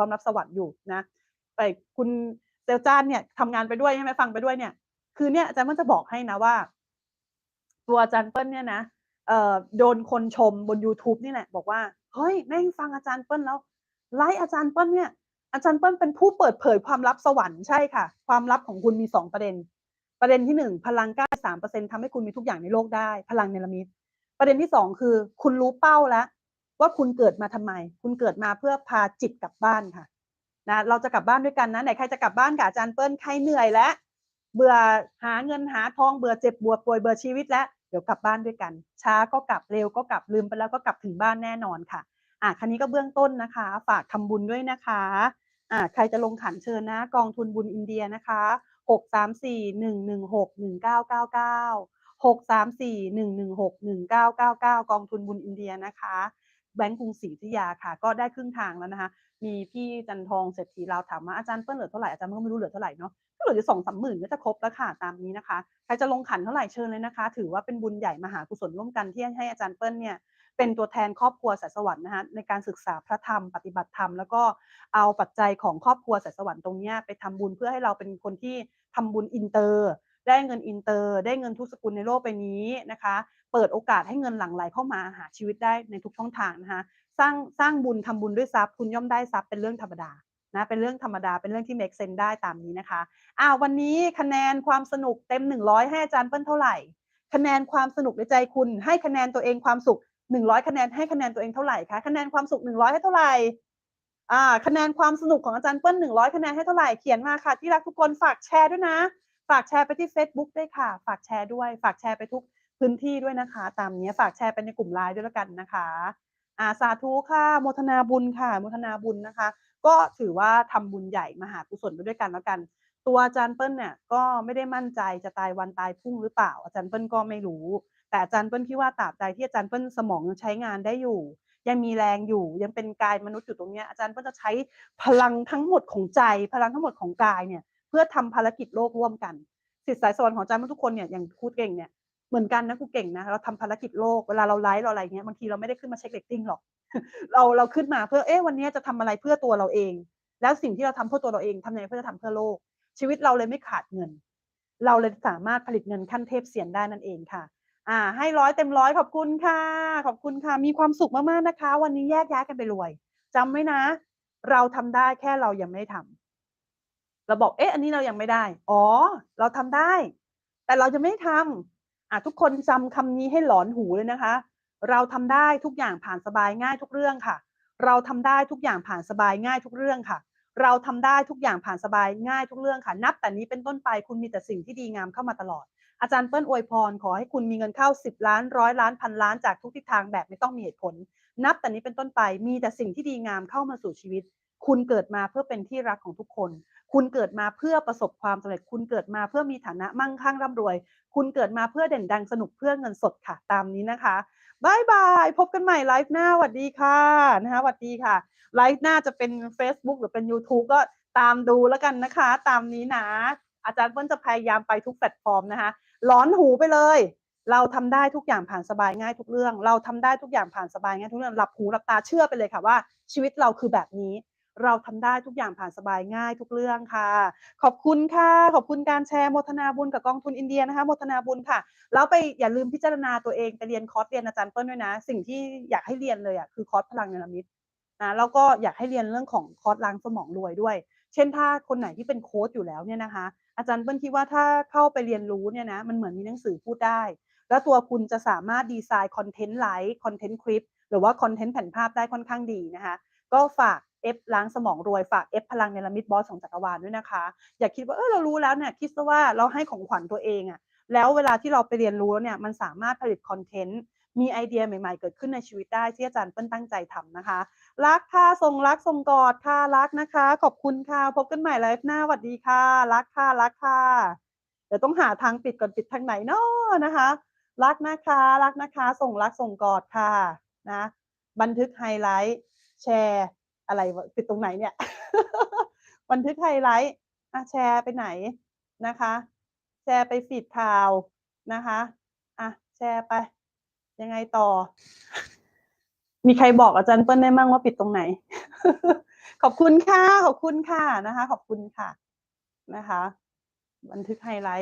ความลับสวรรค์อยู่นะไปคุณเซลจานเนี่ยทำงานไปด้วยใช่ไหมฟังไปด้วยเนี่ย คือเนี่ยอาจารย์มันจะบอกให้นะว่า ตัวอาจารย์เปิ้ลเนี่ยนะเอ่อโดนคนชมบน YouTube นี่แหละ บอกว่าเฮ้ยแม่งฟังอาจารย์เปิ้ลแล้วไลฟ์อาจารย์เปิ้ลเนี่ยอาจารย์เปิ้ลเป็นผู้เปิดเผยความลับสวรรค์ใช่ค่ะ ความลับของคุณมีสองประเด็น ประเด็นที่หนึ่งพลังก้าสามเปอร์เซ็นทำให้คุณมีทุกอย่างในโลกได้ พลังเนรมิตประเด็นที่สองคือ คุณรู้เป้าแล้ว ว่าคุณเกิดมาทำไม คุณเกิดมาเพื่อพาจิตกลับบ้านค่ะนะเราจะกลับบ้านด้วยกันนะไหนใครจะกลับบ้านกับอาจารย์เปิ้ลใครเหนื่อยแล้วเบื่อหาเงินหาทองเบื่อเจ็บปวดป่วยเบื่อชีวิตแล้วเดี๋ยวกลับบ้านด้วยกัน ช้าก็กลับเร็วก็กลับลืมไปแล้วก็กลับถึงบ้านแน่นอนค่ะอะคันนี้ก็เบื้องต้นนะคะ ฝากทำบุญด้วยนะคะอะใครจะลงขันเชิญนะ กองทุนบุญอินเดียนะคะหกสามสี่หนึ่งหนึ่งหกหนึ่งเก้าเก้าเก้าหกสามสี่หนึ่งหนึ่งหกหนึ่งเก้าเก้าเก้ากองทุนบุญอินเดียนะคะ แบงก์กรุงศรีอยุธยาค่ะ ก็ได้ครึ่งทางแล้วนะคะ มีพี่จันทองเศรษฐีเราถามว่าอาจารย์เปิ้ลเหลือเท่าไหร่อาจารย์ก็ไม่รู้เหลือเท่าไหร่เนาะก็เหลืออยู่สองสามหมื่นก็จะครบแล้วค่ะตามนี้นะคะใครจะลงขันเท่าไหร่เชิญเลยนะคะ ถือว่าเป็นบุญใหญ่มหากุศลร่วมกันที่ให้อาจารย์เปิ้ลเนี่ยเป็นตัวแทนครอบครัวสายสวรรค์นะคะในการศึกษาพระธรรมปฏิบัติธรรม แล้วก็เอาปัจจัยของครอบครัวสายสวรรค์ตรงเนี้ยไปทำบุญเพื่อให้เราเป็นคนที่ทำบุญอินเตอร์ ได้เงินอินเตอร์ ได้เงินทุกสกุลในโลกใบนี้นะคะ เปิดโอกาสให้เงินหลั่งไหลเข้ามาหาชีวิตได้ในทุกช่องทางนะคะสร้างสร้างบุญทำบุญด้วยทรัพย์คุณย่อมได้ทรัพย์เป็นเรื่องธรรมดานะเป็นเรื่องธรรมดาเป็นเรื่องที่ make sense ได้ตามนี้นะคะอ้าววันนี้คะแนนความสนุกเต็ม 100 ให้อาจารย์เปิ้ลเท่าไหร่ คะแนนความสนุกในใจคุณ ให้คะแนนตัวเองความสุข 100 คะแนนให้คะแนนตัวเองเท่าไหร่คะคะแนนความสุข 100 ให้เท่าไหร่อ่าคะแนนความสนุกของอาจารย์เปิ้ล100 คะแนนให้เท่าไหร่เขียนมาค่ะที่รักทุกคนฝากแชร์ด้วยนะ ฝากแชร์ไปที่ Facebook ด้วยค่ะ ฝากแชร์ด้วย ฝากแชร์ไปทุก พื้นที่ด้วยนะคะ ตามนี้ฝากแชร์ไปในกลุ่มไลน์ด้วยล้วกันนะคะอาสาธุค่ะโมทนาบุญค่ะโมทนาบุญนะคะ ก็ถือว่าทำบุญใหญ่มหากุศลไปด้วยกันแล้วกัน ตัวอาจารย์เปิ้ลเนี่ยก็ไม่ได้มั่นใจจะตายวันตายพรุ่งหรือเปล่า อาจารย์เปิ้ลก็ไม่รู้ แต่อาจารย์เปิ้ลคิดว่าตราบใดที่อาจารย์เปิ้ลสมองยังใช้งานได้อยู่ ยังมีแรงอยู่ยังเป็นกายมนุษย์อยู่ตรงนี้อาจารย์เปิ้ลจะใช้พลังทั้งหมดของใจ พลังทั้งหมดของกายเนี่ยเพื่อทำภารกิจโลกร่วมกันสิทธิสายสวรรค์ของอาจารย์ทุกคนเนี่ยอย่างครูเก่งเนี่ย เหมือนกันนะครูเก่งนะเราทำภารกิจโลกเวลาเราไลฟ์เราอะไรเงี้ยบางทีเราไม่ได้ขึ้นมาเช็คเรตติ้งหรอกเราเราขึ้นมาเพื่อเอ๊ะวันนี้จะทำอะไรเพื่อตัวเราเอง แล้วสิ่งที่เราทำเพื่อตัวเราเองทำยังไงเพื่อจะทำเพื่อโลก ชีวิตเราเลยไม่ขาดเงิน เราเลยสามารถผลิตเงินขั้นเทพเสียนได้นั่นเองค่ะ อ่า ให้ร้อยเต็มร้อยขอบคุณค่ะ ขอบคุณค่ะ มีความสุขมากๆนะคะ วันนี้แยกย้ายกันไปรวยจำไว้นะ เราทำได้แค่เรายังไม่ได้ทำเราบอกเอ๊ะอันนี้เรายังไม่ได้ อ๋อ เราทำได้ แต่เราจะไม่ทำ อะทุกคนจำคำนี้ให้หลอนหูเลยนะคะ เราทำได้ทุกอย่างผ่านสบายง่ายทุกเรื่องค่ะ เราทำได้ทุกอย่างผ่านสบายง่ายทุกเรื่องค่ะ เราทำได้ทุกอย่างผ่านสบายง่ายทุกเรื่องค่ะ นับแต่นี้เป็นต้นไปคุณมีแต่สิ่งที่ดีงามเข้ามาตลอด อาจารย์เปิ้ลอวยพรขอให้คุณมีเงินเข้า 10 ล้านร้อยล้านพันล้านจากทุกทิศทางแบบไม่ต้องมีเหตุผล นับแต่นี้เป็นต้นไปมีแต่สิ่งที่ดีงามเข้ามาสู่ชีวิต คุณเกิดมาเพื่อเป็นที่รักของทุกคน คุณเกิดมาเพื่อประสบความสำเร็จ คุณเกิดมาเพื่อมีฐานะมั่งคั่งร่ำรวย คุณเกิดมาเพื่อเด่นดังสนุกเพื่อเงินสดค่ะตามนี้นะคะบายบาย พบกันใหม่ไลฟ์หน้าสวัสดีค่ะนะคะสวัสดีค่ะ ไลฟ์หน้าจะเป็น Facebook หรือเป็น YouTube ก็ตามดูแล้วกันนะคะ ตามนี้นะ อาจารย์เปิ้ลจะพยายามไปทุกแพลตฟอร์มนะคะร้อนหูไปเลย เราทำได้ทุกอย่างผ่านสบายง่ายทุกเรื่อง เราทำได้ทุกอย่างผ่านสบายง่ายทุกเรื่องหลับหูหลับตาเชื่อไปเลยค่ะว่า ชีวิตเราคือแบบนี้ เราทำได้ทุกอย่างผ่านสบายง่ายทุกเรื่องค่ะ ขอบคุณค่ะ ขอบคุณการแชร์โมทนาบุญกับกองทุนอินเดียนะคะโมทนาบุญค่ะ แล้วไปอย่าลืมพิจารณาตัวเองไปเรียนคอร์สเรียนอาจารย์เปิ้ลด้วยนะ สิ่งที่อยากให้เรียนเลยอะคือคอร์สพลังเนรมิตนะแล้วก็อยากให้เรียนเรื่องของคอร์สล้างสมองรวยด้วย เช่นถ้าคนไหนที่เป็นโค้ชอยู่แล้วเนี่ยนะคะ อาจารย์เปิ้ลคิดว่าถ้าเข้าไปเรียนรู้เนี่ยนะมันเหมือนมีหนังสือพูดได้ แล้วตัวคุณจะสามารถดีไซน์คอนเทนต์ไลฟ์คอนเทนต์คลิปหรือว่าคอนเทนต์แผ่นภาพได้ค่อนข้างดีนะคะ ก็ฝาก เอฟล้างสมองรวยฝากเอฟพลังเนรมิตบอสของจักรวาลด้วยนะคะ อย่าคิดว่าเออเรารู้แล้วเนี่ยคิดซะว่าเราให้ของขวัญตัวเองอะแล้วเวลาที่เราไปเรียนรู้แล้วเนี่ยมันสามารถผลิตคอนเทนต์มีไอเดียใหม่ๆ เกิดขึ้นในชีวิตได้ที่อาจารย์เปิ้ลตั้งใจทำนะคะ รักค่ะส่งรักส่งกอดค่ะรักนะคะ ขอบคุณค่ะพบกันใหม่ไลฟ์หน้าสวัสดีค่ะ รักค่ะรักค่ะ เดี๋ยวต้องหาทางปิดก่อนปิดทางไหนเนาะนะคะ รักนะคะรักนะคะส่งรักส่งกอดค่ะนะบันทึกไฮไลท์แชร์ อะไรปิดตรงไหนเนี่ย บันทึกไฮไลท์อะแชร์ไปไหนนะคะ แชร์ไปฟีดข่าวนะคะอะแชร์ไป ยังไงต่อ มีใครบอกอาจารย์เปิ้ลได้มั่งว่าปิดตรงไหน ขอบคุณค่ะ ขอบคุณค่ะนะคะ ขอบคุณค่ะนะคะ บันทึกไฮไลท์